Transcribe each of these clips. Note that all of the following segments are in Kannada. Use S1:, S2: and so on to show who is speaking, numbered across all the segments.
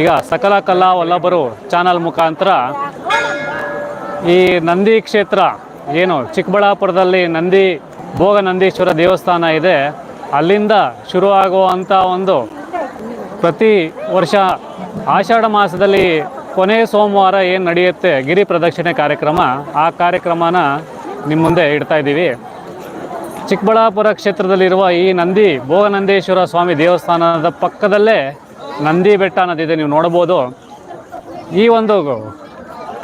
S1: ಈಗ ಸಕಲ ಕಲಾ ವಲ್ಲಭರು ಚಾನಲ್ ಮುಖಾಂತರ ಈ ನಂದಿ ಕ್ಷೇತ್ರ, ಏನು ಚಿಕ್ಕಬಳ್ಳಾಪುರದಲ್ಲಿ ನಂದಿ ಭೋಗ ನಂದೀಶ್ವರ ದೇವಸ್ಥಾನ ಇದೆ, ಅಲ್ಲಿಂದ ಶುರುವಾಗುವಂಥ ಒಂದು ಪ್ರತಿ ವರ್ಷ ಆಷಾಢ ಮಾಸದಲ್ಲಿ ಕೊನೆಯ ಸೋಮವಾರ ಏನು ನಡೆಯುತ್ತೆ ಗಿರಿ ಪ್ರದಕ್ಷಿಣೆ ಕಾರ್ಯಕ್ರಮ, ಆ ಕಾರ್ಯಕ್ರಮನ ನಿಮ್ಮ ಮುಂದೆ ಇಡ್ತಾ ಇದ್ದೀವಿ. ಚಿಕ್ಕಬಳ್ಳಾಪುರ ಕ್ಷೇತ್ರದಲ್ಲಿರುವ ಈ ನಂದಿ, ಭೋಗನಂದೇಶ್ವರ ಸ್ವಾಮಿ ದೇವಸ್ಥಾನದ ಪಕ್ಕದಲ್ಲೇ ನಂದಿ ಬೆಟ್ಟ ಅನ್ನೋದಿದೆ, ನೀವು ನೋಡ್ಬೋದು. ಈ ಒಂದು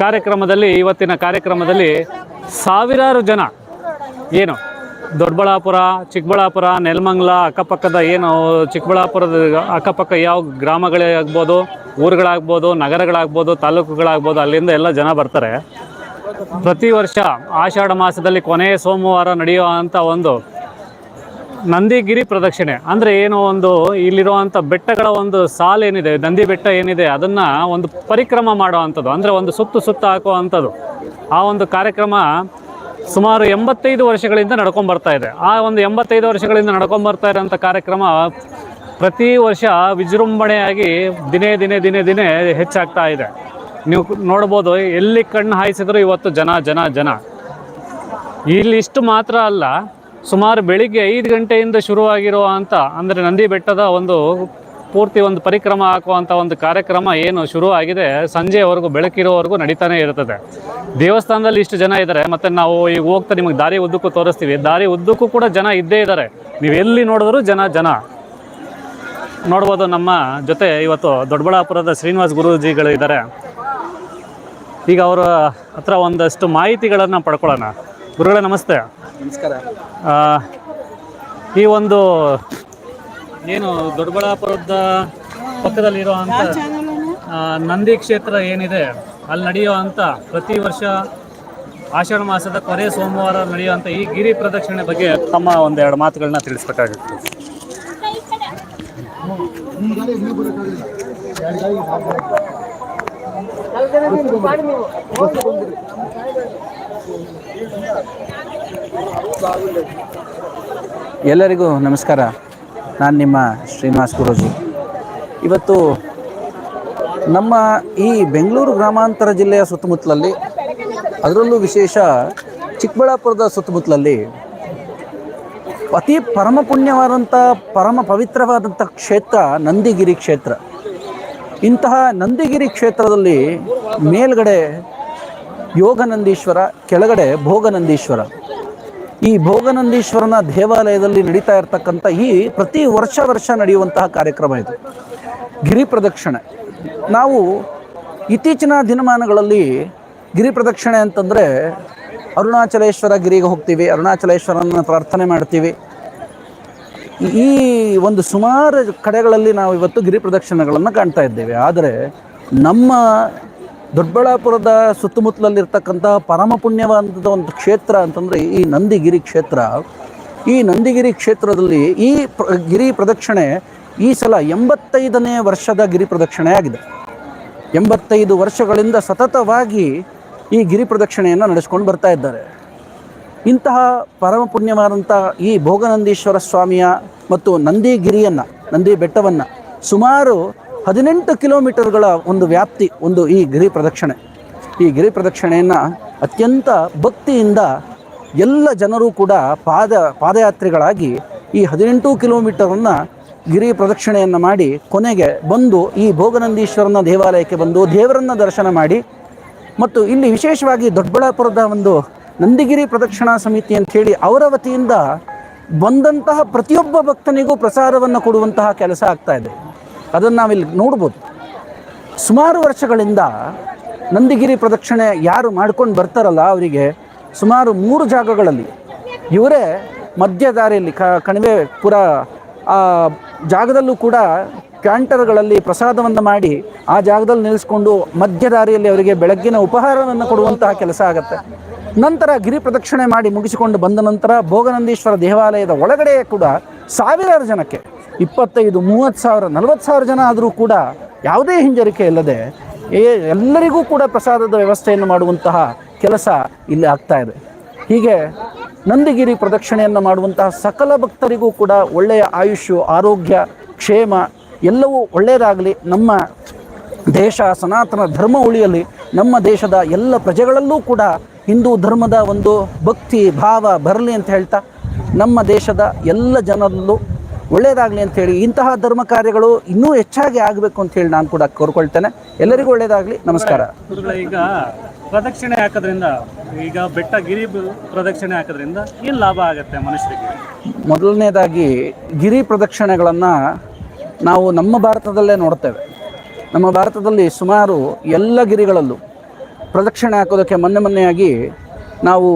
S1: ಕಾರ್ಯಕ್ರಮದಲ್ಲಿ, ಇವತ್ತಿನ ಕಾರ್ಯಕ್ರಮದಲ್ಲಿ ಸಾವಿರಾರು ಜನ, ಏನು, ದೊಡ್ಡಬಳ್ಳಾಪುರ, ಚಿಕ್ಕಬಳ್ಳಾಪುರ, ನೆಲಮಂಗ್ಲ, ಅಕ್ಕಪಕ್ಕದ ಏನು, ಚಿಕ್ಕಬಳ್ಳಾಪುರದ ಅಕ್ಕಪಕ್ಕ ಯಾವ ಗ್ರಾಮಗಳೇ ಆಗ್ಬೋದು, ಊರುಗಳಾಗ್ಬೋದು, ನಗರಗಳಾಗ್ಬೋದು, ತಾಲೂಕುಗಳಾಗ್ಬೋದು, ಅಲ್ಲಿಂದ ಎಲ್ಲ ಜನ ಬರ್ತಾರೆ. ಪ್ರತಿ ವರ್ಷ ಆಷಾಢ ಮಾಸದಲ್ಲಿ ಕೊನೆಯ ಸೋಮವಾರ ನಡೆಯುವಂಥ ಒಂದು ನಂದಿಗಿರಿ ಪ್ರದಕ್ಷಿಣೆ. ಅಂದರೆ ಏನು ಒಂದು ಇಲ್ಲಿರುವಂಥ ಬೆಟ್ಟಗಳ ಒಂದು ಸಾಲು ಏನಿದೆ, ನಂದಿ ಬೆಟ್ಟ ಏನಿದೆ, ಅದನ್ನು ಒಂದು ಪರಿಕ್ರಮ ಮಾಡುವಂಥದ್ದು. ಅಂದರೆ ಒಂದು ಸುತ್ತು ಸುತ್ತ ಹಾಕುವಂಥದ್ದು. ಆ ಒಂದು ಕಾರ್ಯಕ್ರಮ ಸುಮಾರು ಎಂಬತ್ತೈದು ವರ್ಷಗಳಿಂದ ನಡ್ಕೊಂಡು ಬರ್ತಾ ಇದೆ. ಆ ಒಂದು ಎಂಬತ್ತೈದು ವರ್ಷಗಳಿಂದ ನಡ್ಕೊಂಡು ಬರ್ತಾ ಇರೋಂಥ ಕಾರ್ಯಕ್ರಮ ಪ್ರತಿ ವರ್ಷ ವಿಜೃಂಭಣೆಯಾಗಿ ದಿನೇ ದಿನೇ ದಿನೇ ದಿನೇ ಹೆಚ್ಚಾಗ್ತಾ ಇದೆ. ನೀವು ನೋಡ್ಬೋದು, ಎಲ್ಲಿ ಕಣ್ಣು ಹಾಯಿಸಿದ್ರು ಇವತ್ತು ಜನ ಜನ ಜನ. ಇಲ್ಲಿ ಇಷ್ಟು ಮಾತ್ರ ಅಲ್ಲ ಸುಮಾರು ಬೆಳಿಗ್ಗೆ ಐದು ಗಂಟೆಯಿಂದ ಶುರುವಾಗಿರುವಂಥ ಅಂದರೆ ನಂದಿ ಬೆಟ್ಟದ ಒಂದು ಪೂರ್ತಿ ಒಂದು ಪರಿಕ್ರಮ ಹಾಕುವಂಥ ಒಂದು ಕಾರ್ಯಕ್ರಮ ಏನು ಶುರುವಾಗಿದೆ, ಸಂಜೆವರೆಗೂ ಬೆಳಕಿರೋವರೆಗೂ ನಡೀತಾನೆ ಇರ್ತದೆ ದೇವಸ್ಥಾನದಲ್ಲಿ ಇಷ್ಟು ಜನ ಇದ್ದಾರೆ, ಮತ್ತು ನಾವು ಈಗ ಹೋಗ್ತಾ ನಿಮಗೆ ದಾರಿ ಉದ್ದಕ್ಕೂ ತೋರಿಸ್ತೀವಿ. ದಾರಿ ಉದ್ದಕ್ಕೂ ಕೂಡ ಜನ ಇದ್ದೇ ಇದ್ದಾರೆ. ನೀವು ಎಲ್ಲಿ ನೋಡಿದ್ರು ಜನ ಜನ. ನೋಡ್ಬೋದು ನಮ್ಮ ಜೊತೆ ಇವತ್ತು ದೊಡ್ಡಬಳ್ಳಾಪುರದ ಶ್ರೀನಿವಾಸ್ ಗುರೂಜಿಗಳು ಇದ್ದಾರೆ. ಈಗ ಅವರ ಹತ್ರ ಒಂದಷ್ಟು ಮಾಹಿತಿಗಳನ್ನು ಪಡ್ಕೊಳ್ಳೋಣ. ಗುರುಗಳೇ ನಮಸ್ತೆ.
S2: ನಮಸ್ಕಾರ.
S1: ಆ, ಈ ಒಂದು ಏನು ದೊಡ್ಡಬಳ್ಳಾಪುರದ ಪಕ್ಕದಲ್ಲಿರುವಂಥ ಆ, ನಂದಿ ಕ್ಷೇತ್ರ ಏನಿದೆ ಅಲ್ಲಿ ನಡೆಯುವಂಥ ಪ್ರತಿ ವರ್ಷ ಆಷಾಢ ಮಾಸದ ಕೊನೆ ಸೋಮವಾರ ನಡೆಯುವಂಥ ಈ ಗಿರಿ ಪ್ರದಕ್ಷಿಣೆ ಬಗ್ಗೆ ತಮ್ಮ ಒಂದೆರಡು ಮಾತುಗಳನ್ನ ತಿಳಿಸ್ಬೇಕಾಗುತ್ತೆ.
S2: ಎಲ್ಲರಿಗೂ ನಮಸ್ಕಾರ. ನಾನು ನಿಮ್ಮ ಶ್ರೀನಿವಾಸ್ ಗುರೂಜಿ. ಇವತ್ತು ನಮ್ಮ ಈ ಬೆಂಗಳೂರು ಗ್ರಾಮಾಂತರ ಜಿಲ್ಲೆಯ ಸುತ್ತಮುತ್ತಲಲ್ಲಿ, ಅದರಲ್ಲೂ ವಿಶೇಷ ಚಿಕ್ಕಬಳ್ಳಾಪುರದ ಸುತ್ತಮುತ್ತಲಲ್ಲಿ ಅತಿ ಪರಮ ಪುಣ್ಯವಾದಂಥ, ಪರಮ ಪವಿತ್ರವಾದಂಥ ಕ್ಷೇತ್ರ ನಂದಿಗಿರಿ ಕ್ಷೇತ್ರ. ಇಂತಹ ನಂದಿಗಿರಿ ಕ್ಷೇತ್ರದಲ್ಲಿ ಮೇಲ್ಗಡೆ ಯೋಗನಂದೀಶ್ವರ, ಕೆಳಗಡೆ ಭೋಗನಂದೀಶ್ವರ. ಈ ಭೋಗನಂದೀಶ್ವರನ ದೇವಾಲಯದಲ್ಲಿ ನಡೀತಾ ಇರತಕ್ಕಂಥ ಈ ಪ್ರತಿ ವರ್ಷ ವರ್ಷ ನಡೆಯುವಂತಹ ಕಾರ್ಯಕ್ರಮ ಇದು. ಗಿರಿ ಪ್ರದಕ್ಷಿಣೆ. ನಾವು ಇತ್ತೀಚಿನ ದಿನಮಾನಗಳಲ್ಲಿ ಗಿರಿ ಪ್ರದಕ್ಷಿಣೆ ಅಂತಂದರೆ ಅರುಣಾಚಲೇಶ್ವರ ಗಿರಿಗೆ ಹೋಗ್ತೀವಿ, ಅರುಣಾಚಲೇಶ್ವರನ ಪ್ರಾರ್ಥನೆ ಮಾಡ್ತೀವಿ. ಈ ಒಂದು ಸುಮಾರು ಕಡೆಗಳಲ್ಲಿ ನಾವು ಇವತ್ತು ಗಿರಿ ಪ್ರದಕ್ಷಿಣೆಗಳನ್ನು ಕಾಣ್ತಾ ಇದ್ದೇವೆ. ಆದರೆ ನಮ್ಮ ದೊಡ್ಡಬಳ್ಳಾಪುರದ ಸುತ್ತಮುತ್ತಲಲ್ಲಿರ್ತಕ್ಕಂಥ ಪರಮ ಪುಣ್ಯವಾದಂಥ ಒಂದು ಕ್ಷೇತ್ರ ಅಂತಂದರೆ ಈ ನಂದಿಗಿರಿ ಕ್ಷೇತ್ರ. ಈ ನಂದಿಗಿರಿ ಕ್ಷೇತ್ರದಲ್ಲಿ ಈ ಪ್ರ, ಗಿರಿ ಪ್ರದಕ್ಷಿಣೆ ಈ ಸಲ ಎಂಬತ್ತೈದನೇ ವರ್ಷದ ಗಿರಿ ಪ್ರದಕ್ಷಿಣೆ ಆಗಿದೆ. ಎಂಬತ್ತೈದು ವರ್ಷಗಳಿಂದ ಸತತವಾಗಿ ಈ ಗಿರಿ ಪ್ರದಕ್ಷಿಣೆಯನ್ನು ನಡೆಸ್ಕೊಂಡು ಬರ್ತಾ ಇದ್ದಾರೆ. ಇಂತಹ ಪರಮ ಪುಣ್ಯವಾದಂಥ ಈ ಭೋಗನಂದೀಶ್ವರ ಸ್ವಾಮಿಯ ಮತ್ತು ನಂದಿಗಿರಿಯನ್ನು, ನಂದಿ ಬೆಟ್ಟವನ್ನು ಸುಮಾರು ಹದಿನೆಂಟು ಕಿಲೋಮೀಟರ್ಗಳ ಒಂದು ವ್ಯಾಪ್ತಿ, ಒಂದು ಈ ಗಿರಿ ಪ್ರದಕ್ಷಿಣೆ. ಈ ಗಿರಿ ಪ್ರದಕ್ಷಿಣೆಯನ್ನು ಅತ್ಯಂತ ಭಕ್ತಿಯಿಂದ ಎಲ್ಲ ಜನರು ಕೂಡ ಪಾದ, ಪಾದಯಾತ್ರಿಗಳಾಗಿ ಈ ಹದಿನೆಂಟು ಕಿಲೋಮೀಟರನ್ನು ಗಿರಿ ಪ್ರದಕ್ಷಿಣೆಯನ್ನು ಮಾಡಿ ಕೊನೆಗೆ ಬಂದು ಈ ಭೋಗನಂದೀಶ್ವರನ ದೇವಾಲಯಕ್ಕೆ ಬಂದು ದೇವರನ್ನ ದರ್ಶನ ಮಾಡಿ ಮತ್ತು ಇಲ್ಲಿ ವಿಶೇಷವಾಗಿ ದೊಡ್ಡಬಳ್ಳಾಪುರದ ಒಂದು ನಂದಿಗಿರಿ ಪ್ರದಕ್ಷಿಣಾ ಸಮಿತಿ ಅಂಥೇಳಿ ಅವರ ವತಿಯಿಂದ ಬಂದಂತಹ ಪ್ರತಿಯೊಬ್ಬ ಭಕ್ತನಿಗೂ ಪ್ರಸಾದವನ್ನು ಕೊಡುವಂತಹ ಕೆಲಸ ಆಗ್ತಾ ಇದೆ. ಅದನ್ನು ನಾವಿಲ್ಲಿ ನೋಡ್ಬೋದು. ಸುಮಾರು ವರ್ಷಗಳಿಂದ ನಂದಿಗಿರಿ ಪ್ರದಕ್ಷಿಣೆ ಯಾರು ಮಾಡ್ಕೊಂಡು ಬರ್ತಾರಲ್ಲ ಅವರಿಗೆ ಸುಮಾರು ಮೂರು ಜಾಗಗಳಲ್ಲಿ. ಇವರೇ ಮಧ್ಯ ದಾರಿಯಲ್ಲಿ ಕ, ಕಣಿವೆ ಪುರ, ಆ, ಜಾಗದಲ್ಲೂ ಕೂಡ ಕ್ಯಾಂಟರ್ಗಳಲ್ಲಿ ಪ್ರಸಾದವನ್ನು ಮಾಡಿ ಆ ಜಾಗದಲ್ಲಿ ನಿಲ್ಲಿಸ್ಕೊಂಡು ಮಧ್ಯ ದಾರಿಯಲ್ಲಿ ಅವರಿಗೆ ಬೆಳಗ್ಗಿನ ಉಪಹಾರವನ್ನು ಕೊಡುವಂತಹ ಕೆಲಸ ಆಗುತ್ತೆ. ನಂತರ ಗಿರಿ ಪ್ರದಕ್ಷಿಣೆ ಮಾಡಿ ಮುಗಿಸಿಕೊಂಡು ಬಂದ ನಂತರ ಭೋಗನಂದೀಶ್ವರ ದೇವಾಲಯದ ಒಳಗಡೆ ಕೂಡ ಸಾವಿರಾರು ಜನಕ್ಕೆ ಇಪ್ಪತ್ತೈದು, ಮೂವತ್ತು ಸಾವಿರ, ನಲವತ್ತು ಸಾವಿರ ಜನ ಆದರೂ ಕೂಡ ಯಾವುದೇ ಹಿಂಜರಿಕೆ ಇಲ್ಲದೆ ಎಲ್ಲರಿಗೂ ಕೂಡ ಪ್ರಸಾದದ ವ್ಯವಸ್ಥೆಯನ್ನು ಮಾಡುವಂತಹ ಕೆಲಸ ಇಲ್ಲಿ ಆಗ್ತಾ ಇದೆ. ಹೀಗೆ ನಂದಿಗಿರಿ ಪ್ರದಕ್ಷಿಣೆಯನ್ನು ಮಾಡುವಂತಹ ಸಕಲ ಭಕ್ತರಿಗೂ ಕೂಡ ಒಳ್ಳೆಯ ಆಯುಷ್ಯು, ಆರೋಗ್ಯ, ಕ್ಷೇಮ ಎಲ್ಲವೂ ಒಳ್ಳೆಯದಾಗಲಿ. ನಮ್ಮ ದೇಶ, ಸನಾತನ ಧರ್ಮ ಉಳಿಯಲಿ, ನಮ್ಮ ದೇಶದ ಎಲ್ಲ ಪ್ರಜೆಗಳಲ್ಲೂ ಕೂಡ ಹಿಂದೂ ಧರ್ಮದ ಒಂದು ಭಕ್ತಿ, ಭಾವ ಬರಲಿ ಅಂತ ಹೇಳ್ತಾ ನಮ್ಮ ದೇಶದ ಎಲ್ಲ ಜನರಲ್ಲೂ ಒಳ್ಳೆಯದಾಗಲಿ ಅಂತೇಳಿ ಇಂತಹ ಧರ್ಮ ಕಾರ್ಯಗಳು ಇನ್ನೂ ಹೆಚ್ಚಾಗಿ ಆಗಬೇಕು ಅಂತ ಹೇಳಿ ನಾನು ಕೂಡ ಕೋರ್ಕೊಳ್ತೇನೆ. ಎಲ್ಲರಿಗೂ ಒಳ್ಳೆಯದಾಗಲಿ ನಮಸ್ಕಾರ.
S1: ಈಗ ಪ್ರದಕ್ಷಿಣೆ ಹಾಕೋದ್ರಿಂದ ಈಗ ಬೆಟ್ಟ ಗಿರಿ ಪ್ರದಕ್ಷಿಣೆ ಹಾಕೋದ್ರಿಂದ ಏನು ಲಾಭ ಆಗುತ್ತೆ ಮನುಷ್ಯರಿಗೆ?
S2: ಮೊದಲನೇದಾಗಿ ಗಿರಿ ಪ್ರದಕ್ಷಿಣೆಗಳನ್ನು ನಾವು ನಮ್ಮ ಭಾರತದಲ್ಲೇ ನೋಡ್ತೇವೆ. ನಮ್ಮ ಭಾರತದಲ್ಲಿ ಸುಮಾರು ಎಲ್ಲ ಗಿರಿಗಳಲ್ಲೂ ಪ್ರದಕ್ಷಿಣೆ ಹಾಕೋದಕ್ಕೆ ಮೊನ್ನೆ ಮೊನ್ನೆಯಾಗಿ ನಾವು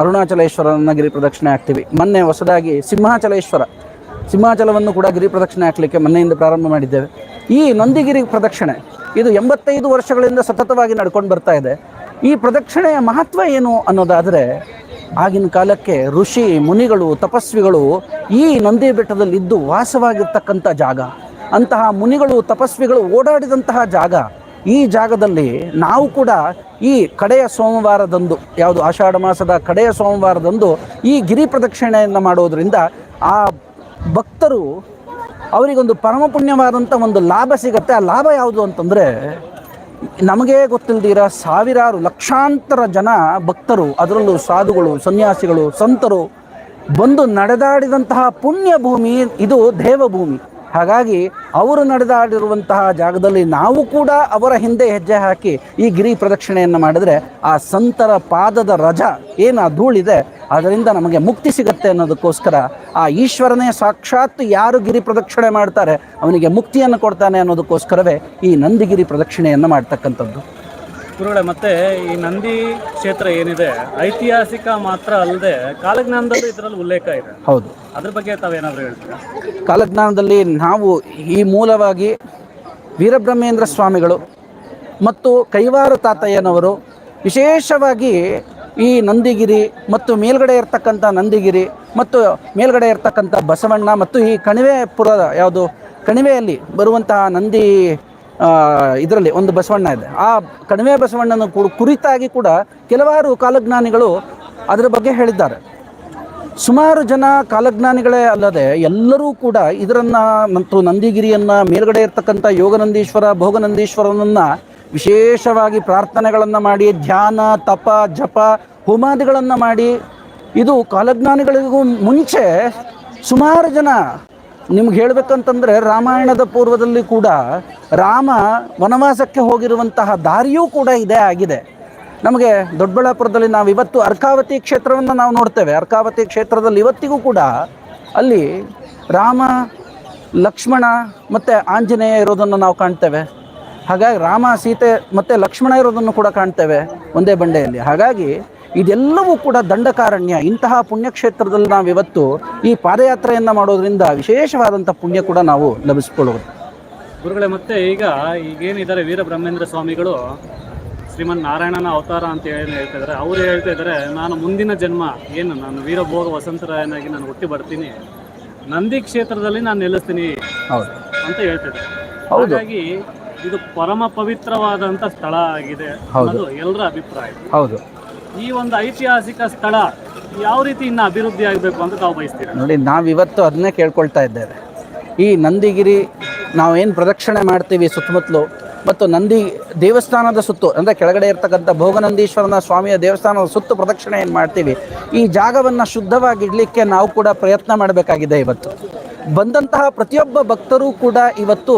S2: ಅರುಣಾಚಲೇಶ್ವರನ ಗಿರಿ ಪ್ರದಕ್ಷಿಣೆ ಹಾಕ್ತೀವಿ. ಮೊನ್ನೆ ಹೊಸದಾಗಿ ಸಿಂಹಾಚಲೇಶ್ವರ. ಸಿಂಹಾಚಲವನ್ನು ಕೂಡ ಗಿರಿ ಪ್ರದಕ್ಷಿಣೆ ಹಾಕಲಿಕ್ಕೆ ಮೊನ್ನೆಯಿಂದ ಪ್ರಾರಂಭ ಮಾಡಿದ್ದೇವೆ. ಈ ನಂದಿಗಿರಿ ಪ್ರದಕ್ಷಿಣೆ, ಇದು ಎಂಬತ್ತೈದು ವರ್ಷಗಳಿಂದ ಸತತವಾಗಿ ನಡ್ಕೊಂಡು ಬರ್ತಾ ಇದೆ. ಈ ಪ್ರದಕ್ಷಿಣೆಯ ಮಹತ್ವ ಏನು ಅನ್ನೋದಾದರೆ, ಆಗಿನ ಕಾಲಕ್ಕೆ ಋಷಿ, ಮುನಿಗಳು, ತಪಸ್ವಿಗಳು ಈ ನಂದಿ ಬೆಟ್ಟದಲ್ಲಿ ಇದ್ದು ವಾಸವಾಗಿರ್ತಕ್ಕಂಥ ಜಾಗ. ಅಂತಹ ಮುನಿಗಳು, ತಪಸ್ವಿಗಳು ಓಡಾಡಿದಂತಹ ಜಾಗ. ಈ ಜಾಗದಲ್ಲಿ ನಾವು ಕೂಡ ಈ ಕಡೆಯ ಸೋಮವಾರದಂದು, ಯಾವುದು ಆಷಾಢ ಮಾಸದ ಕಡೆಯ ಸೋಮವಾರದಂದು ಈ ಗಿರಿ ಪ್ರದಕ್ಷಿಣೆಯನ್ನು ಮಾಡೋದರಿಂದ ಆ ಭಕ್ತರು ಅವರಿಗೊಂದು ಪರಮ ಪುಣ್ಯವಾದಂಥ ಒಂದು ಲಾಭ ಸಿಗತ್ತೆ. ಆ ಲಾಭ ಯಾವುದು ಅಂತಂದರೆ, ನಮಗೆ ಗೊತ್ತಿಲ್ದಿರ ಸಾವಿರಾರು ಲಕ್ಷಾಂತರ ಜನ ಭಕ್ತರು, ಅದರಲ್ಲೂ ಸಾಧುಗಳು, ಸನ್ಯಾಸಿಗಳು, ಸಂತರು ಬಂದು ನಡೆದಾಡಿದಂತಹ ಪುಣ್ಯ ಭೂಮಿ ಇದು ದೇವಭೂಮಿ. ಹಾಗಾಗಿ ಅವರು ನಡೆದಾಡಿರುವಂತಹ ಜಾಗದಲ್ಲಿ ನಾವು ಕೂಡ ಅವರ ಹಿಂದೆ ಹೆಜ್ಜೆ ಹಾಕಿ ಈ ಗಿರಿ ಪ್ರದಕ್ಷಿಣೆಯನ್ನು ಮಾಡಿದರೆ ಆ ಸಂತರ ಪಾದದ ರಜ ಏನು ಆ ಧೂಳಿದೆ ಅದರಿಂದ ನಮಗೆ ಮುಕ್ತಿ ಸಿಗುತ್ತೆ ಅನ್ನೋದಕ್ಕೋಸ್ಕರ ಆ ಈಶ್ವರನೇ ಸಾಕ್ಷಾತ್ ಯಾರು ಗಿರಿ ಪ್ರದಕ್ಷಿಣೆ ಮಾಡ್ತಾರೆ, ಅವನಿಗೆ ಮುಕ್ತಿಯನ್ನು ಕೊಡ್ತಾನೆ ಅನ್ನೋದಕ್ಕೋಸ್ಕರವೇ ಈ ನಂದಿಗಿರಿ ಪ್ರದಕ್ಷಿಣೆಯನ್ನು ಮಾಡ್ತಕ್ಕಂಥದ್ದು.
S1: ಗುರುಗಳೇ ಮತ್ತೆ ಈ ನಂದಿ ಕ್ಷೇತ್ರ ಏನಿದೆ ಐತಿಹಾಸಿಕ ಮಾತ್ರ ಅಲ್ಲದೆ ಕಾಲಜ್ಞಾನದಲ್ಲೂ ಇದರಲ್ಲಿ ಉಲ್ಲೇಖ ಇದೆ.
S2: ಹೌದು.
S1: ಅದ್ರ ಬಗ್ಗೆ ತಾವೇನಾದರೂ ಹೇಳ್ತೀರಾ?
S2: ಕಾಲಜ್ಞಾನದಲ್ಲಿ ನಾವು ಈ ಮೂಲವಾಗಿ ವೀರಬ್ರಹ್ಮೇಂದ್ರ ಸ್ವಾಮಿಗಳು ಮತ್ತು ಕೈವಾರ ತಾತಯ್ಯನವರು ವಿಶೇಷವಾಗಿ ಈ ನಂದಿಗಿರಿ ಮತ್ತು ಮೇಲ್ಗಡೆ ಇರ್ತಕ್ಕಂಥ ನಂದಿಗಿರಿ ಮತ್ತು ಮೇಲ್ಗಡೆ ಇರ್ತಕ್ಕಂಥ ಬಸವಣ್ಣ ಮತ್ತು ಈ ಕಣಿವೆಪುರ ಯಾವುದು ಕಣಿವೆಯಲ್ಲಿ ಬರುವಂತಹ ನಂದಿ ಇದರಲ್ಲಿ ಒಂದು ಬಸವಣ್ಣ ಇದೆ. ಆ ಕಣಿವೆ ಬಸವಣ್ಣನ ಕುರಿತಾಗಿ ಕೂಡ ಕೆಲವಾರು ಕಾಲಜ್ಞಾನಿಗಳು ಅದರ ಬಗ್ಗೆ ಹೇಳಿದ್ದಾರೆ. ಸುಮಾರು ಜನ ಕಾಲಜ್ಞಾನಿಗಳೇ ಅಲ್ಲದೆ ಎಲ್ಲರೂ ಕೂಡ ಇದರನ್ನು ಮತ್ತು ನಂದಿಗಿರಿಯನ್ನು ಮೇಲ್ಗಡೆ ಇರ್ತಕ್ಕಂಥ ಯೋಗನಂದೀಶ್ವರ, ಭೋಗನಂದೀಶ್ವರನನ್ನ ವಿಶೇಷವಾಗಿ ಪ್ರಾರ್ಥನೆಗಳನ್ನು ಮಾಡಿ, ಧ್ಯಾನ, ತಪ, ಜಪ, ಹೋಮಾದಿಗಳನ್ನು ಮಾಡಿ, ಇದು ಕಾಲಜ್ಞಾನಿಗಳಿಗೂ ಮುಂಚೆ ಸುಮಾರು ಜನ ನಿಮ್ಗೆ ಹೇಳಬೇಕಂತಂದರೆ ರಾಮಾಯಣದ ಪೂರ್ವದಲ್ಲಿ ಕೂಡ ರಾಮ ವನವಾಸಕ್ಕೆ ಹೋಗಿರುವಂತಹ ದಾರಿಯೂ ಕೂಡ ಇದೇ ಆಗಿದೆ. ನಮಗೆ ದೊಡ್ಡಬಳ್ಳಾಪುರದಲ್ಲಿ ನಾವು ಇವತ್ತು ಅರ್ಕಾವತಿ ಕ್ಷೇತ್ರವನ್ನು ನಾವು ನೋಡ್ತೇವೆ. ಅರ್ಕಾವತಿ ಕ್ಷೇತ್ರದಲ್ಲಿ ಇವತ್ತಿಗೂ ಕೂಡ ಅಲ್ಲಿ ರಾಮ, ಲಕ್ಷ್ಮಣ ಮತ್ತು ಆಂಜನೇಯ ಇರೋದನ್ನು ನಾವು ಕಾಣ್ತೇವೆ. ಹಾಗಾಗಿ ರಾಮ, ಸೀತೆ ಮತ್ತು ಲಕ್ಷ್ಮಣ ಇರೋದನ್ನು ಕೂಡ ಕಾಣ್ತೇವೆ ಒಂದೇ ಬಂಡೆಯಲ್ಲಿ. ಹಾಗಾಗಿ ಇದೆಲ್ಲವೂ ಕೂಡ ದಂಡಕಾರಣ್ಯ. ಇಂತಹ ಪುಣ್ಯಕ್ಷೇತ್ರದಲ್ಲಿ ನಾವು ಇವತ್ತು ಈ ಪಾದಯಾತ್ರೆಯನ್ನು ಮಾಡೋದ್ರಿಂದ ವಿಶೇಷವಾದಂಥ ಪುಣ್ಯ ಕೂಡ ನಾವು ಲಭಿಸ್ಕೊಳ್ಳೋದು.
S1: ಗುರುಗಳೇ ಮತ್ತೆ ಈಗ ಈಗೇನಿದ್ದಾರೆ ವೀರಬ್ರಹ್ಮೇಂದ್ರ ಸ್ವಾಮಿಗಳು ಶ್ರೀಮನ್ ನಾರಾಯಣನ ಅವತಾರ ಅಂತ ಏನು ಹೇಳ್ತಾ ಇದ್ದಾರೆ. ಅವರು ಹೇಳ್ತಾ ಇದ್ದಾರೆ ನಾನು ಮುಂದಿನ ಜನ್ಮ ಏನು ನಾನು ವೀರಭೋಗ ವಸಂತರಾಯನಾಗಿ ನಾನು ಹುಟ್ಟಿ ಬರ್ತೀನಿ ನಂದಿ ಕ್ಷೇತ್ರದಲ್ಲಿ ನಾನು ನೆಲೆಸ್ತೀನಿ
S2: ಹೌದು.
S1: ಅಂತ ಹೇಳ್ತಾ ಇದ್ದಾರೆ. ಹಾಗಾಗಿ ಇದು ಪರಮ ಪವಿತ್ರವಾದಂಥ ಸ್ಥಳ ಆಗಿದೆ ಅನ್ನೋದು ಎಲ್ಲರ ಅಭಿಪ್ರಾಯ.
S2: ಹೌದು.
S1: ಈ ಒಂದು ಐತಿಹಾಸಿಕ ಸ್ಥಳ ಯಾವ ರೀತಿ ಇನ್ನು ಅಭಿವೃದ್ಧಿ ಆಗಬೇಕು ಅಂತ ತಾವು ಬಯಸ್ತೀರಾ?
S2: ನೋಡಿ, ನಾವಿವತ್ತು ಅದನ್ನೇ ಕೇಳ್ಕೊಳ್ತಾ ಇದ್ದೇವೆ. ಈ ನಂದಿಗಿರಿ ನಾವೇನು ಪ್ರದಕ್ಷಿಣೆ ಮಾಡ್ತೀವಿ ಸುತ್ತಮುತ್ತಲು, ಮತ್ತು ನಂದಿ ದೇವಸ್ಥಾನದ ಸುತ್ತು, ಅಂದರೆ ಕೆಳಗಡೆ ಇರ್ತಕ್ಕಂಥ ಭೋಗನಂದೀಶ್ವರನ ಸ್ವಾಮಿಯ ದೇವಸ್ಥಾನದ ಸುತ್ತು ಪ್ರದಕ್ಷಿಣೆ ಏನು ಮಾಡ್ತೀವಿ, ಈ ಜಾಗವನ್ನು ಶುದ್ಧವಾಗಿಡಲಿಕ್ಕೆ ನಾವು ಕೂಡ ಪ್ರಯತ್ನ ಮಾಡಬೇಕಾಗಿದೆ ಇವತ್ತು. ಬಂದಂತಹ ಪ್ರತಿಯೊಬ್ಬ ಭಕ್ತರೂ ಕೂಡ ಇವತ್ತು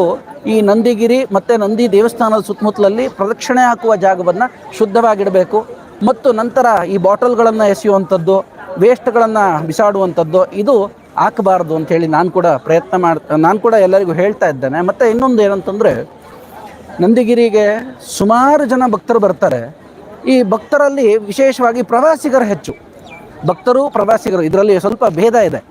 S2: ಈ ನಂದಿಗಿರಿ ಮತ್ತು ನಂದಿ ದೇವಸ್ಥಾನದ ಸುತ್ತಮುತ್ತಲಲ್ಲಿ ಪ್ರದಕ್ಷಿಣೆ ಹಾಕುವ ಜಾಗವನ್ನು ಶುದ್ಧವಾಗಿಡಬೇಕು. ಮತ್ತು ನಂತರ ಈ ಬಾಟಲ್ಗಳನ್ನು ಎಸೆಯುವಂಥದ್ದು, ವೇಸ್ಟ್ಗಳನ್ನು ಬಿಸಾಡುವಂಥದ್ದು, ಇದು ಹಾಕಬಾರ್ದು ಅಂಥೇಳಿ ನಾನು ಕೂಡ ಪ್ರಯತ್ನ ಮಾಡ್ತಾ ನಾನು ಕೂಡ ಎಲ್ಲರಿಗೂ ಹೇಳ್ತಾ ಇದ್ದೇನೆ. ಮತ್ತು ಇನ್ನೊಂದು ಏನಂತಂದರೆ, ನಂದಿಗಿರಿಗೆ ಸುಮಾರು ಜನ ಭಕ್ತರು ಬರ್ತಾರೆ. ಈ ಭಕ್ತರಲ್ಲಿ ವಿಶೇಷವಾಗಿ ಪ್ರವಾಸಿಗರು ಹೆಚ್ಚು. ಭಕ್ತರು, ಪ್ರವಾಸಿಗರು, ಇದರಲ್ಲಿ ಸ್ವಲ್ಪ ಭೇದ ಇದೆ.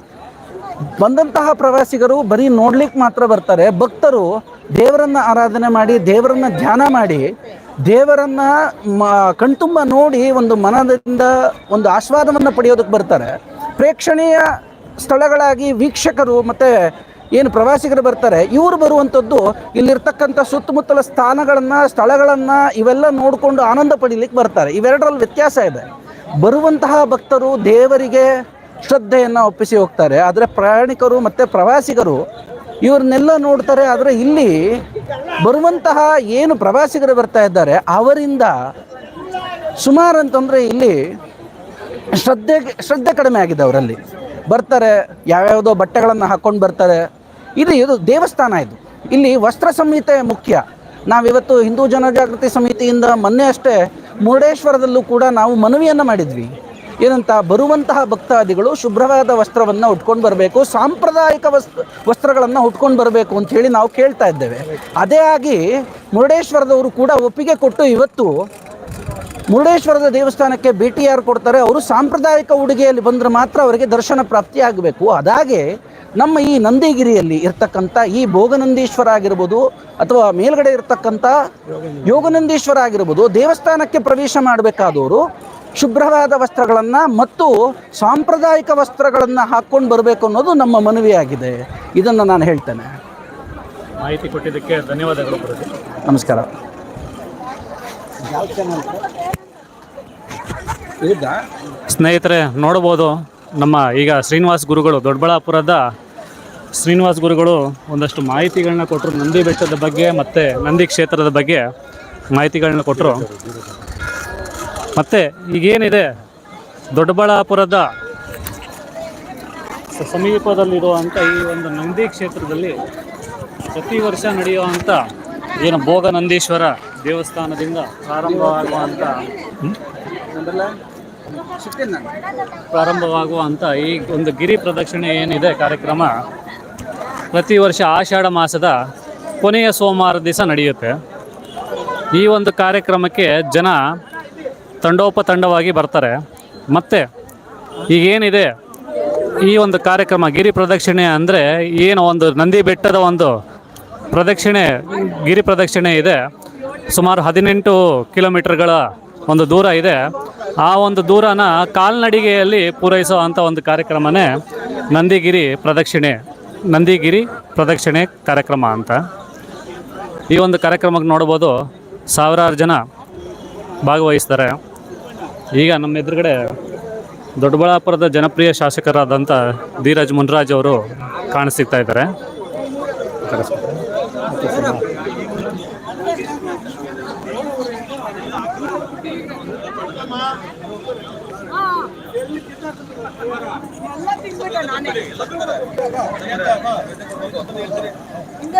S2: ಬಂದಂತಹ ಪ್ರವಾಸಿಗರು ಬರೀ ನೋಡ್ಲಿಕ್ಕೆ ಮಾತ್ರ ಬರ್ತಾರೆ. ಭಕ್ತರು ದೇವರನ್ನು ಆರಾಧನೆ ಮಾಡಿ, ದೇವರನ್ನು ಧ್ಯಾನ ಮಾಡಿ ದೇವರನ್ನ ಮ, ಕಣ್ತುಂಬ ನೋಡಿ ಒಂದು ಮನದಿಂದ ಒಂದು ಆಸ್ವಾದವನ್ನು ಪಡೆಯೋದಕ್ಕೆ ಬರ್ತಾರೆ. ಪ್ರೇಕ್ಷಣೀಯ ಸ್ಥಳಗಳಾಗಿ ವೀಕ್ಷಕರು ಮತ್ತು ಏನು ಪ್ರವಾಸಿಗರು ಬರ್ತಾರೆ. ಇವರು ಬರುವಂಥದ್ದು ಇಲ್ಲಿರ್ತಕ್ಕಂಥ ಸುತ್ತಮುತ್ತಲ ಸ್ಥಾನಗಳನ್ನು, ಸ್ಥಳಗಳನ್ನು ಇವೆಲ್ಲ ನೋಡಿಕೊಂಡು ಆನಂದ ಪಡೀಲಿಕ್ಕೆ ಬರ್ತಾರೆ. ಇವೆರಡರಲ್ಲಿ ವ್ಯತ್ಯಾಸ ಇದೆ. ಬರುವಂತಹ ಭಕ್ತರು ದೇವರಿಗೆ ಶ್ರದ್ಧೆಯನ್ನು ಒಪ್ಪಿಸಿ ಹೋಗ್ತಾರೆ. ಆದರೆ ಪ್ರಯಾಣಿಕರು ಮತ್ತು ಪ್ರವಾಸಿಗರು ಇವ್ರನ್ನೆಲ್ಲ ನೋಡ್ತಾರೆ, ಆದರೆ ಇಲ್ಲಿ ಬರುವಂತಹ ಏನು ಪ್ರವಾಸಿಗರು ಬರ್ತಾ ಇದ್ದಾರೆ, ಅವರಿಂದ ಸುಮಾರು ಅಂತಂದರೆ ಇಲ್ಲಿ ಶ್ರದ್ಧೆ ಶ್ರದ್ಧೆ ಕಡಿಮೆ ಆಗಿದೆ ಅವರಲ್ಲಿ. ಬರ್ತಾರೆ, ಯಾವ್ಯಾವುದೋ ಬಟ್ಟೆಗಳನ್ನು ಹಾಕ್ಕೊಂಡು ಬರ್ತಾರೆ. ಇದು ಇದು ದೇವಸ್ಥಾನ ಇದು. ಇಲ್ಲಿ ವಸ್ತ್ರ ಸಂಹಿತೆ ಮುಖ್ಯ. ನಾವಿವತ್ತು ಹಿಂದೂ ಜನಜಾಗೃತಿ ಸಮಿತಿಯಿಂದ ಮೊನ್ನೆ ಅಷ್ಟೇ ಮುರುಡೇಶ್ವರದಲ್ಲೂ ಕೂಡ ನಾವು ಮನವಿಯನ್ನು ಮಾಡಿದ್ವಿ. ಏನಂತ, ಬರುವಂತಹ ಭಕ್ತಾದಿಗಳು ಶುಭ್ರವಾದ ವಸ್ತ್ರವನ್ನು ಉಟ್ಕೊಂಡು ಬರಬೇಕು, ಸಾಂಪ್ರದಾಯಿಕ ವಸ್ತು ವಸ್ತ್ರಗಳನ್ನು ಉಟ್ಕೊಂಡು ಬರಬೇಕು ಅಂತ ಹೇಳಿ ನಾವು ಕೇಳ್ತಾ ಇದ್ದೇವೆ. ಅದೇ ಆಗಿ ಮುರುಡೇಶ್ವರದವರು ಕೂಡ ಒಪ್ಪಿಗೆ ಕೊಟ್ಟು ಇವತ್ತು ಮುರುಡೇಶ್ವರದ ದೇವಸ್ಥಾನಕ್ಕೆ ಭೇಟಿ ಯಾರು ಕೊಡ್ತಾರೆ, ಅವರು ಸಾಂಪ್ರದಾಯಿಕ ಉಡುಗೆಯಲ್ಲಿ ಬಂದರೆ ಮಾತ್ರ ಅವರಿಗೆ ದರ್ಶನ ಪ್ರಾಪ್ತಿಯಾಗಬೇಕು ಅದಾಗೆ ನಮ್ಮ ಈ ನಂದಿಗಿರಿಯಲ್ಲಿ ಇರ್ತಕ್ಕಂಥ ಈ ಭೋಗನಂದೀಶ್ವರ ಆಗಿರ್ಬೋದು ಅಥವಾ ಮೇಲ್ಗಡೆ ಇರ್ತಕ್ಕಂಥ ಯೋಗನಂದೀಶ್ವರ ಆಗಿರ್ಬೋದು, ದೇವಸ್ಥಾನಕ್ಕೆ ಪ್ರವೇಶ ಮಾಡಬೇಕಾದವರು ಶುಭ್ರವಾದ ವಸ್ತ್ರಗಳನ್ನು ಮತ್ತು ಸಾಂಪ್ರದಾಯಿಕ ವಸ್ತ್ರಗಳನ್ನು ಹಾಕ್ಕೊಂಡು ಬರಬೇಕು ಅನ್ನೋದು ನಮ್ಮ ಮನವಿಯಾಗಿದೆ. ಇದನ್ನು ನಾನು ಹೇಳ್ತೇನೆ.
S1: ಮಾಹಿತಿ ಕೊಟ್ಟಿದ್ದಕ್ಕೆ ಧನ್ಯವಾದಗಳು
S2: ನಮಸ್ಕಾರ.
S1: ಸ್ನೇಹಿತರೆ ನೋಡ್ಬೋದು ನಮ್ಮ ಈಗ ಶ್ರೀನಿವಾಸ್ ಗುರುಗಳು ದೊಡ್ಡಬಳ್ಳಾಪುರದ ಶ್ರೀನಿವಾಸ್ ಗುರುಗಳು ಒಂದಷ್ಟು ಮಾಹಿತಿಗಳನ್ನ ಕೊಟ್ಟರು ನಂದಿ ಬೆಟ್ಟದ ಬಗ್ಗೆ ಮತ್ತು ನಂದಿ ಕ್ಷೇತ್ರದ ಬಗ್ಗೆ ಮಾಹಿತಿಗಳನ್ನ ಕೊಟ್ಟರು ಮತ್ತು ಈಗೇನಿದೆ ದೊಡ್ಡಬಳ್ಳಾಪುರದ ಸಮೀಪದಲ್ಲಿರುವಂಥ ಈ ಒಂದು ನಂದಿ ಕ್ಷೇತ್ರದಲ್ಲಿ ಪ್ರತಿ ವರ್ಷ ನಡೆಯುವಂಥ ಏನು ಭೋಗ ನಂದೀಶ್ವರ ದೇವಸ್ಥಾನದಿಂದ ಪ್ರಾರಂಭವಾಗುವಂಥ ಪ್ರಾರಂಭವಾಗುವಂಥ ಈ ಒಂದು ಗಿರಿ ಪ್ರದಕ್ಷಿಣೆ ಏನಿದೆ ಕಾರ್ಯಕ್ರಮ ಪ್ರತಿ ವರ್ಷ ಆಷಾಢ ಮಾಸದ ಕೊನೆಯ ಸೋಮವಾರ ದಿವಸ ನಡೆಯುತ್ತೆ. ಈ ಒಂದು ಕಾರ್ಯಕ್ರಮಕ್ಕೆ ಜನ ತಂಡೋಪತಂಡವಾಗಿ ಬರ್ತಾರೆ. ಮತ್ತು ಈಗೇನಿದೆ? ಈ ಒಂದು ಕಾರ್ಯಕ್ರಮ ಗಿರಿ ಪ್ರದಕ್ಷಿಣೆ ಅಂದರೆ ಏನು ಒಂದು ನಂದಿ ಬೆಟ್ಟದ ಒಂದು ಪ್ರದಕ್ಷಿಣೆ, ಗಿರಿ ಪ್ರದಕ್ಷಿಣೆ ಇದೆ. ಸುಮಾರು ಹದಿನೆಂಟು ಕಿಲೋಮೀಟರ್ಗಳ ಒಂದು ದೂರ ಇದೆ. ಆ ಒಂದು ದೂರನ ಕಾಲ್ನಡಿಗೆಯಲ್ಲಿ ಪೂರೈಸೋ ಅಂಥ ಒಂದು ಕಾರ್ಯಕ್ರಮನೇ ನಂದಿಗಿರಿ ಪ್ರದಕ್ಷಿಣೆ ನಂದಿಗಿರಿ ಪ್ರದಕ್ಷಿಣೆ ಕಾರ್ಯಕ್ರಮ ಅಂತ. ಈ ಒಂದು ಕಾರ್ಯಕ್ರಮಕ್ಕೆ ನೋಡ್ಬೋದು ಸಾವಿರಾರು ಜನ ಭಾಗವಹಿಸ್ತಾರೆ. ಈಗ ನಮ್ಮ ಎದುರುಗಡೆ ದೊಡ್ಡಬಳ್ಳಾಪುರದ ಜನಪ್ರಿಯ ಶಾಸಕರಾದಂಥ ಧೀರಜ್ ಮುನ್ರಾಜ್ ಅವರು ಕಾಣಿಸ್ತಾ ಇದ್ದಾರೆ.
S3: ಹಿಂದೆ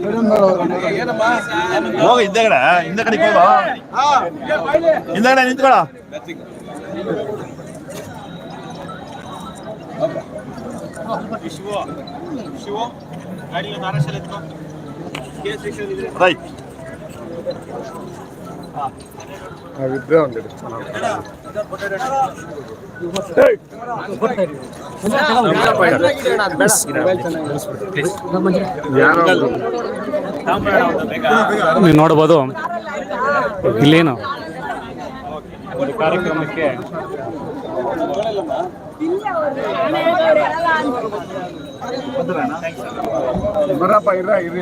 S3: ಅತ್ತೆ ಹಿಂದೆ ಬನ್ನಿ
S4: ಬಾಮ್ಮ ಬಾಮ್ಮ ಬಾಮ್ಮ
S5: ಹೋಗ ಹಿಂದೆಗಡೆ ಹಿಂದೆ ಕಡೆ ಹೋಗ ಹಿಂದೆಗಡೆ ನಿಂತ್ಕೊಳ ರೈಟ್
S4: ಇಬ್ಬರೇ ಒಂದಿದೆ
S1: ನೀವು ನೋಡ್ಬೋದು. ಇಲ್ಲೇನು? ಒಂದು ಕಾರ್ಯಕ್ರಮಕ್ಕೆ
S4: ಬರಪ್ಪ ಇರ್ರ ಇರ್ರಿ.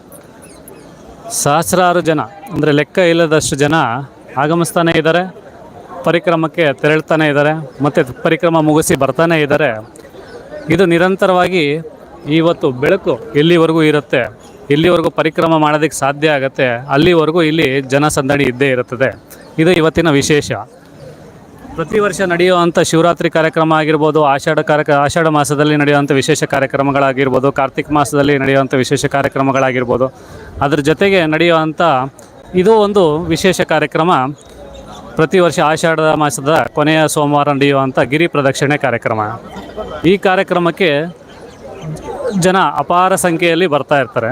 S1: ಸಹಸ್ರಾರು ಜನ, ಅಂದರೆ ಲೆಕ್ಕ ಇಲ್ಲದಷ್ಟು ಜನ ಆಗಮಿಸ್ತಾನೆ ಇದ್ದಾರೆ, ಪರಿಕ್ರಮಕ್ಕೆ ತೆರಳ್ತಾನೆ ಇದ್ದಾರೆ, ಮತ್ತು ಪರಿಕ್ರಮ ಮುಗಿಸಿ ಬರ್ತಾನೆ ಇದ್ದಾರೆ. ಇದು ನಿರಂತರವಾಗಿ ಇವತ್ತು ಬೆಳಕು ಎಲ್ಲಿವರೆಗೂ ಇರುತ್ತೆ, ಎಲ್ಲಿವರೆಗೂ ಪರಿಕ್ರಮ ಮಾಡೋದಕ್ಕೆ ಸಾಧ್ಯ ಆಗುತ್ತೆ, ಅಲ್ಲಿವರೆಗೂ ಇಲ್ಲಿ ಜನಸಂದಣಿ ಇದ್ದೇ ಇರುತ್ತದೆ. ಇದು ಇವತ್ತಿನ ವಿಶೇಷ. ಪ್ರತಿ ವರ್ಷ ನಡೆಯುವಂಥ ಶಿವರಾತ್ರಿ ಕಾರ್ಯಕ್ರಮ ಆಗಿರ್ಬೋದು, ಆಷಾಢ ಕಾರ್ಯ ಆಷಾಢ ಮಾಸದಲ್ಲಿ ನಡೆಯುವಂಥ ವಿಶೇಷ ಕಾರ್ಯಕ್ರಮಗಳಾಗಿರ್ಬೋದು, ಕಾರ್ತಿಕ ಮಾಸದಲ್ಲಿ ನಡೆಯುವಂಥ ವಿಶೇಷ ಕಾರ್ಯಕ್ರಮಗಳಾಗಿರ್ಬೋದು ಅದ್ರ ಜೊತೆಗೆ ನಡೆಯುವಂಥ ಇದು ಒಂದು ವಿಶೇಷ ಕಾರ್ಯಕ್ರಮ. ಪ್ರತಿ ವರ್ಷ ಆಷಾಢ ಮಾಸದ ಕೊನೆಯ ಸೋಮವಾರ ನಡೆಯುವಂಥ ಗಿರಿ ಪ್ರದಕ್ಷಿಣೆ ಕಾರ್ಯಕ್ರಮ. ಈ ಕಾರ್ಯಕ್ರಮಕ್ಕೆ ಜನ ಅಪಾರ ಸಂಖ್ಯೆಯಲ್ಲಿ ಬರ್ತಾ ಇರ್ತಾರೆ.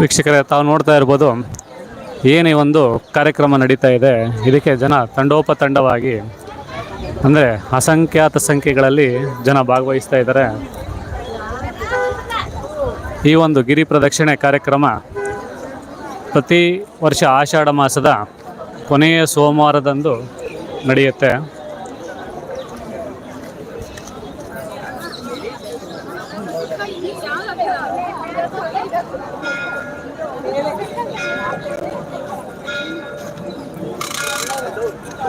S1: ವೀಕ್ಷಕರೇ ತಾವು ನೋಡ್ತಾ ಇರ್ಬೋದು ಏನೇ ಒಂದು ಕಾರ್ಯಕ್ರಮ ನಡೀತಾ ಇದೆ ಇದಕ್ಕೆ ಜನ ತಂಡೋಪತಂಡವಾಗಿ ಅಂದರೆ ಅಸಂಖ್ಯಾತ ಸಂಖ್ಯೆಗಳಲ್ಲಿ ಜನ ಭಾಗವಹಿಸ್ತಾ ಇದ್ದಾರೆ. ಈ ಒಂದು ಗಿರಿ ಪ್ರದಕ್ಷಿಣೆ ಕಾರ್ಯಕ್ರಮ ಪ್ರತಿ ವರ್ಷ ಆಷಾಢ ಮಾಸದ ಕೊನೆಯ ಸೋಮವಾರದಂದು ನಡೆಯುತ್ತೆ.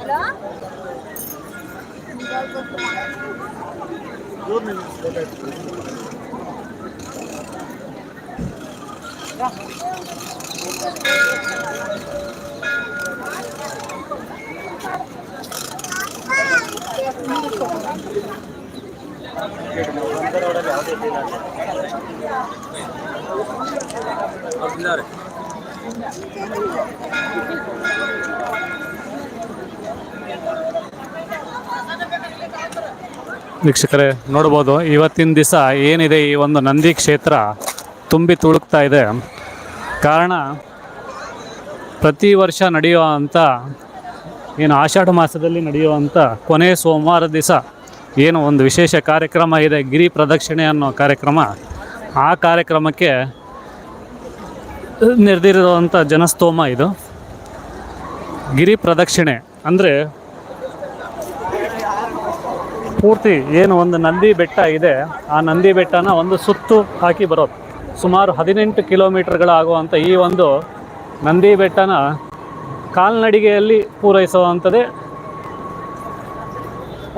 S3: Hello Thank you. ವೀಕ್ಷಕರೇ, ನೋಡ್ಬೋದು, ಇವತ್ತಿನ ದಿವಸ ಏನಿದೆ ಈ ಒಂದು ನಂದಿ ಕ್ಷೇತ್ರ ತುಂಬಿ ತುಳುಕ್ತಾ ಇದೆ. ಕಾರಣ, ಪ್ರತಿ ವರ್ಷ ನಡೆಯುವಂಥ ಏನು ಆಷಾಢ ಮಾಸದಲ್ಲಿ ನಡೆಯುವಂಥ ಕೊನೆ ಸೋಮವಾರ ದಿವಸ ಏನು ಒಂದು ವಿಶೇಷ ಕಾರ್ಯಕ್ರಮ ಇದೆ, ಗಿರಿ ಪ್ರದಕ್ಷಿಣೆ ಅನ್ನೋ ಕಾರ್ಯಕ್ರಮ, ಆ ಕಾರ್ಯಕ್ರಮಕ್ಕೆ ನಿರ್ದಿರುವಂಥ ಜನಸ್ತೋಮ ಇದು. ಗಿರಿ ಪ್ರದಕ್ಷಿಣೆ ಅಂದರೆ ಪೂರ್ತಿ ಏನು ಒಂದು ನಂದಿ ಬೆಟ್ಟ ಇದೆ, ಆ ನಂದಿ ಬೆಟ್ಟನ ಒಂದು ಸುತ್ತು ಹಾಕಿ ಬರೋದು. ಸುಮಾರು ಹದಿನೆಂಟು ಕಿಲೋಮೀಟರ್ಗಳಾಗುವಂಥ ಈ ಒಂದು ನಂದಿ ಬೆಟ್ಟನ ಕಾಲ್ನಡಿಗೆಯಲ್ಲಿ ಪೂರೈಸುವಂಥದ್ದೇ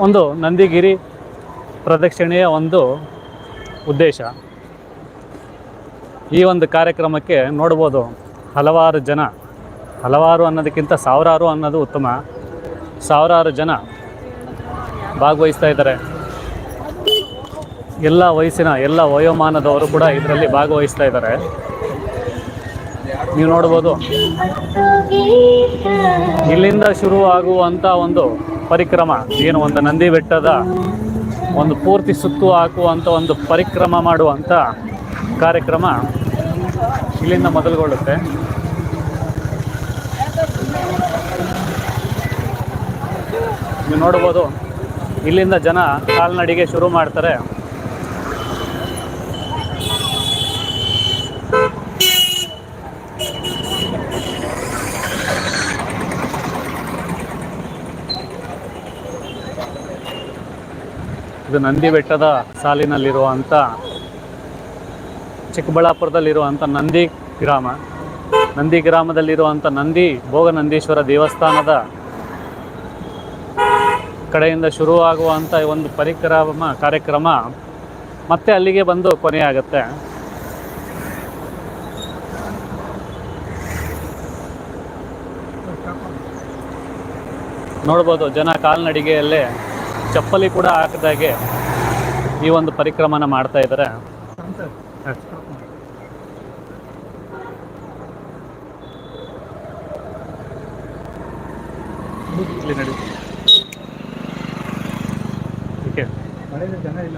S3: ಒಂದು ನಂದಿಗಿರಿ ಪ್ರದಕ್ಷಿಣೆಯ ಒಂದು ಉದ್ದೇಶ. ಈ ಒಂದು ಕಾರ್ಯಕ್ರಮಕ್ಕೆ ನೋಡ್ಬೋದು ಹಲವಾರು ಜನ, ಹಲವಾರು ಅನ್ನೋದಕ್ಕಿಂತ ಸಾವಿರಾರು ಅನ್ನೋದು ಉತ್ತಮ. ಸಾವಿರಾರು ಜನ ಭಾಗವಹಿಸ್ತಾ ಇದ್ದಾರೆ. ಎಲ್ಲ ವಯಸ್ಸಿನ, ಎಲ್ಲ ವಯೋಮಾನದವರು ಕೂಡ ಇದರಲ್ಲಿ ಭಾಗವಹಿಸ್ತಾ ಇದ್ದಾರೆ.
S1: ನೀವು ನೋಡ್ಬೋದು. ಇಲ್ಲಿಂದ ಶುರು ಶುರುವಾಗುವಂಥ ಒಂದು ಪರಿಕ್ರಮ, ಏನು ಒಂದು ನಂದಿ ಬೆಟ್ಟದ ಒಂದು ಪೂರ್ತಿ ಸುತ್ತು ಹಾಕುವಂಥ ಒಂದು ಪರಿಕ್ರಮ ಮಾಡುವಂಥ ಕಾರ್ಯಕ್ರಮ ಇಲ್ಲಿಂದ ಮೊದಲುಗೊಳ್ಳುತ್ತೆ. ನೀವು ನೋಡ್ಬೋದು, ಇಲ್ಲಿಂದ ಜನ ಕಾಲ್ನಡಿಗೆ ಶುರು ಮಾಡ್ತಾರೆ. ಇದು ನಂದಿ ಬೆಟ್ಟದ ಸಾಲಿನಲ್ಲಿರುವಂಥ ಚಿಕ್ಕಬಳ್ಳಾಪುರದಲ್ಲಿರುವಂಥ ನಂದಿ ಗ್ರಾಮ. ನಂದಿ ಗ್ರಾಮದಲ್ಲಿರುವಂಥ ನಂದಿ ಭೋಗನಂದೀಶ್ವರ ದೇವಸ್ಥಾನದ ಕಡೆಯಿಂದ ಶುರುವಾಗುವಂಥ ಒಂದು ಪರಿಕ್ರಮ, ಕಾರ್ಯಕ್ರಮ ಮತ್ತೆ ಅಲ್ಲಿಗೆ ಬಂದು ಕೊನೆಯಾಗುತ್ತೆ. ನೋಡ್ಬೋದು ಜನ ಕಾಲ್ನಡಿಗೆಯಲ್ಲೇ ಚಪ್ಪಲಿ ಕೂಡ ಹಾಕದಾಗೆ ಈ ಒಂದು ಪರಿಕ್ರಮನ ಮಾಡ್ತಾ ಇದ್ದಾರೆ.
S4: ಜನ ಇಲ್ಲ.